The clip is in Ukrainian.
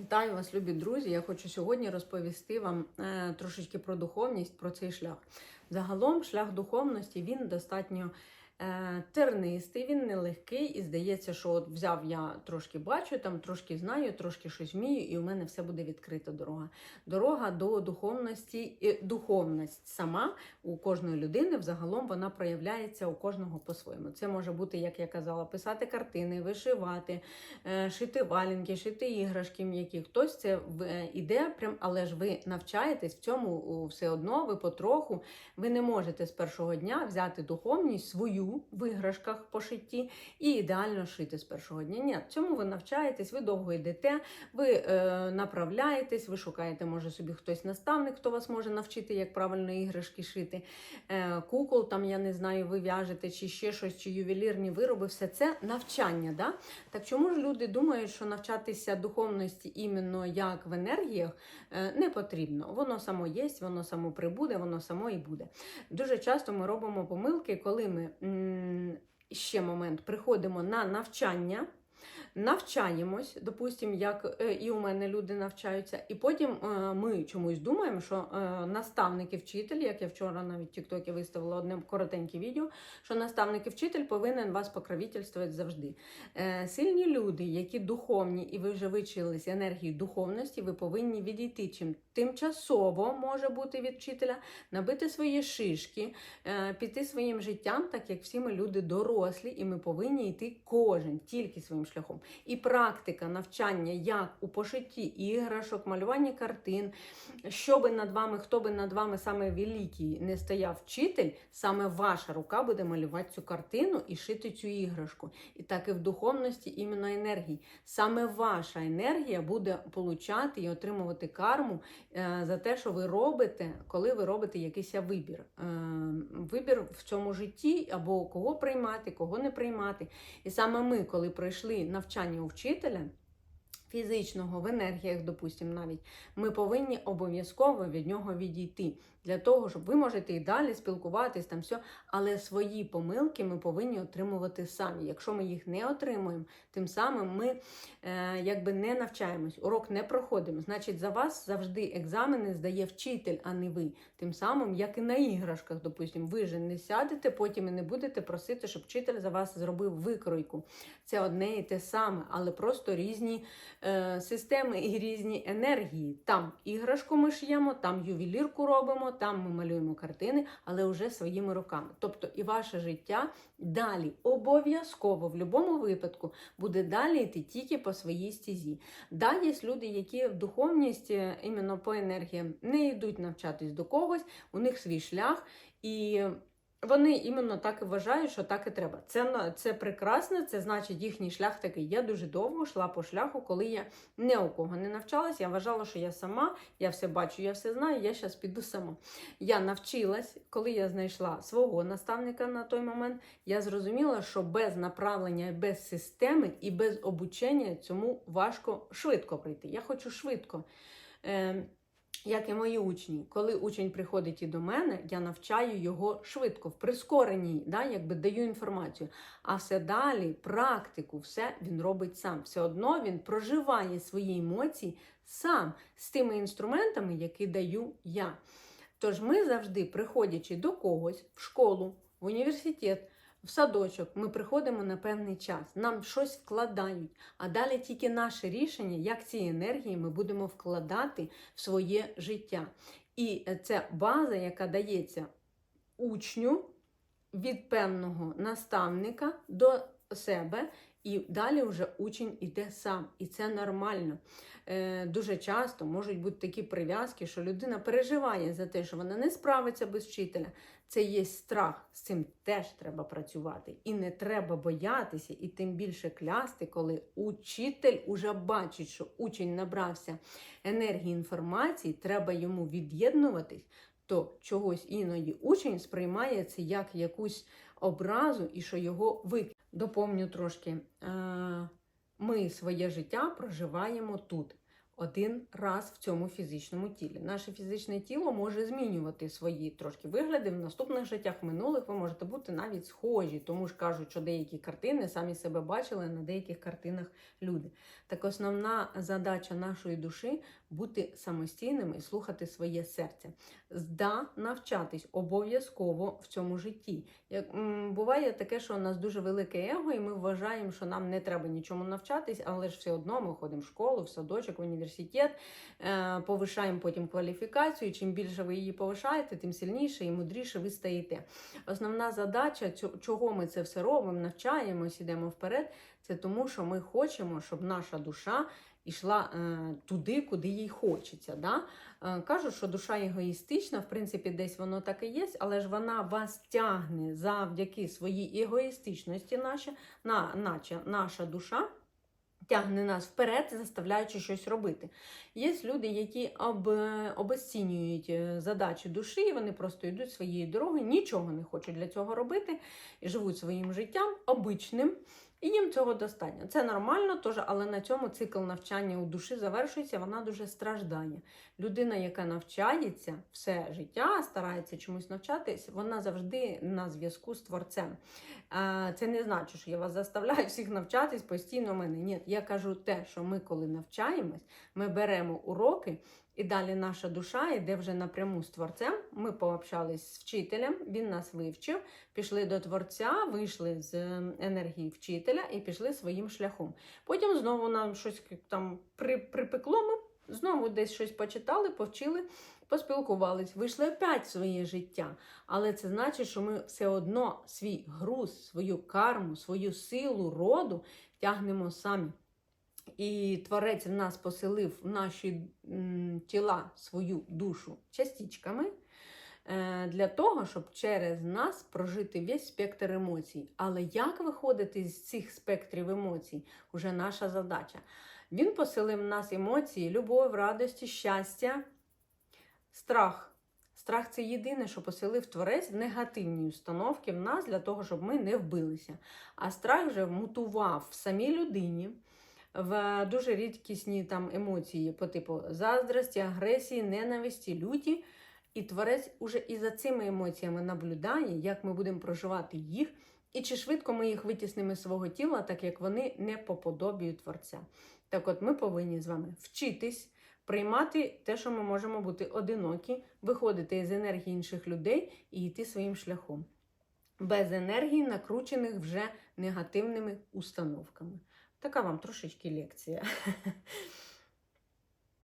Вітаю вас, любі друзі! Я хочу сьогодні розповісти вам е, трошечки про духовність, про цей шлях. Загалом, шлях духовності він достатньо тернистий, він нелегкий, і здається, що от взяв я трошки бачу, там трошки знаю, трошки щось вмію, і у мене все буде відкрита дорога. Дорога до духовності, і духовність сама у кожної людини взагалом вона проявляється у кожного по-своєму. Це може бути, як я казала, писати картини, вишивати, е, шити валянки, шити іграшки м'які. Хтось це е, іде, прям, але ж ви навчаєтесь в цьому все одно, ви потроху. Ви не можете з першого дня взяти духовність свою в іграшках по шитті і ідеально шити з першого дня. Ні, цьому ви навчаєтесь, ви довго йдете, ви е, направляєтесь, ви шукаєте, може собі хтось наставник, хто вас може навчити, як правильно іграшки шити. Е, кукол, там, я не знаю, ви в'яжете, чи ще щось, чи ювелірні вироби, все це навчання. Да? Так чому ж люди думають, що навчатися духовності іменно як в енергіях е, не потрібно? Воно само є, воно само прибуде, воно само і буде. Дуже часто ми робимо помилки, коли ми ще момент приходимо на навчання. Навчаємось, допустимо, як е, і у мене люди навчаються, і потім е, ми чомусь думаємо, що е, наставник і вчитель, як я вчора навіть в Тіктокі виставила одне коротеньке відео, що наставник і вчитель повинен вас покровительствувати завжди. Сильні люди, які духовні, і ви вже вичились енергії духовності, ви повинні відійти чим тимчасово може бути від вчителя, набити свої шишки, піти своїм життям, так як всі ми люди дорослі, і ми повинні йти кожен тільки своїм шляхом. І практика навчання, як у пошитті іграшок, малюванні картин, що би над вами, хто би над вами саме великий не стояв вчитель, саме ваша рука буде малювати цю картину і шити цю іграшку. І так і в духовності іменно енергії. Саме ваша енергія буде получати і отримувати карму е, за те, що ви робите, коли ви робите якийсь вибір. Е, Вибір в цьому житті або кого приймати, кого не приймати. І саме ми, коли пройшли навчання у вчителя. Фізичного в енергіях, допустимо, навіть ми повинні обов'язково від нього відійти для того, щоб ви можете і далі спілкуватись там все, але свої помилки ми повинні отримувати самі. Якщо ми їх не отримуємо, тим самим ми е, якби не навчаємось, урок не проходимо. Значить, за вас завжди екзамени здає вчитель, а не ви. Тим самим, як і на іграшках, допустимо, ви ж не сядете, потім і не будете просити, щоб вчитель за вас зробив викройку. Це одне і те саме, але просто різні е, системи і різні енергії. Там іграшку ми шиємо, там ювелірку робимо, там ми малюємо картини, але вже своїми руками. Тобто і ваше життя далі обов'язково в будь-якому випадку буде далі йти тільки по своїй стезі. Да, є люди, які в духовність е, іменно по енергіям не йдуть навчатись до когось, у них свій шлях і. Вони іменно так і вважають, що так і треба. Це це прекрасно, це значить їхній шлях такий. Я дуже довго йшла по шляху, коли я ні у кого не навчалась. Я вважала, що я сама, я все бачу, я все знаю, я зараз піду сама. Я навчилась, коли я знайшла свого наставника на той момент, я зрозуміла, що без направлення, без системи і без обучення цьому важко швидко прийти. Я хочу швидко. Е, як і мої учні, коли учень приходить і до мене, я навчаю його швидко, в прискоренні, да, якби даю інформацію. А все далі, практику, все він робить сам. Все одно він проживає свої емоції сам з тими інструментами, які даю я. Тож ми завжди, приходячи до когось в школу, в університет, в садочок, ми приходимо на певний час, нам щось вкладають, а далі тільки наше рішення, як ці енергії ми будемо вкладати в своє життя. І це база, яка дається учню від певного наставника до себе, і далі вже учень іде сам. І це нормально. Е, дуже часто можуть бути такі прив'язки, що людина переживає за те, що вона не справиться без вчителя. Це є страх, з цим теж треба працювати. І не треба боятися, і тим більше клясти, коли учитель уже бачить, що учень набрався енергії інформації, треба йому від'єднуватись, то чогось іноді учень сприймає це як якусь образу і що його викид. Доповню трошки. Е, Ми своє життя проживаємо тут. один раз в цьому фізичному тілі. Наше фізичне тіло може змінювати свої трошки вигляди в наступних життях, в минулих ви можете бути навіть схожі, тому ж кажуть, що деякі картини самі себе бачили на деяких картинах люди. Так основна задача нашої душі бути самостійними і слухати своє серце. Зда навчатись обов'язково в цьому житті. Як м, буває таке, що у нас дуже велике его, і ми вважаємо, що нам не треба нічому навчатись, але ж все одно ми ходимо в школу, в садочок, в університет, е, повишаємо потім кваліфікацію. Чим більше ви її повишаєте, тим сильніше і мудріше ви стаєте. Основна задача, чого ми це все робимо, навчаємось, ідемо вперед, це тому, що ми хочемо, щоб наша душа йшла е, туди, куди їй хочеться. Да? Е, Кажуть, що душа егоїстична, в принципі, десь воно так і є, але ж вона вас тягне завдяки своїй егоїстичності, наша, на, наче наша душа. Тягне нас вперед, заставляючи щось робити. Є люди, які об, обесцінюють е, задачі душі, вони просто йдуть своєю дорогою, нічого не хочуть для цього робити і живуть своїм життям обичним. І їм цього достатньо. Це нормально, теж, але на цьому цикл навчання у душі завершується, вона дуже страждає. Людина, яка навчається все життя, старається чомусь навчатись, вона завжди на зв'язку з творцем. Це не значить, що я вас заставляю всіх навчатись постійно мене. Ні, я кажу те, що ми, коли навчаємось, ми беремо уроки. І далі наша душа йде вже напряму з творцем. Ми пообщались з вчителем, він нас вивчив, пішли до творця, вийшли з ем, енергії вчителя і пішли своїм шляхом. Потім знову нам щось там припекло. Ми знову десь щось почитали, повчили, поспілкувались, вийшли опять в своє життя. Але це значить, що ми все одно свій груз, свою карму, свою силу роду тягнемо самі. І творець в нас поселив в наші тіла свою душу частичками е, для того, щоб через нас прожити весь спектр емоцій. Але як виходити з цих спектрів емоцій, уже наша задача. Він поселив в нас емоції, любов, радості, щастя, страх. Страх це єдине, що поселив творець негативні установки в нас для того, щоб ми не вбилися. А страх вже мутував в самій людині в дуже рідкісні там емоції по типу заздрості, агресії, ненависті, люті. І творець уже і за цими емоціями наблюдає, як ми будемо проживати їх, і чи швидко ми їх витіснимо з свого тіла, так як вони не по подобію творця. Так от ми повинні з вами вчитись, приймати те, що ми можемо бути одинокі, виходити із енергії інших людей і йти своїм шляхом. Без енергії, накручених вже негативними установками. Така вам трошечки лекція.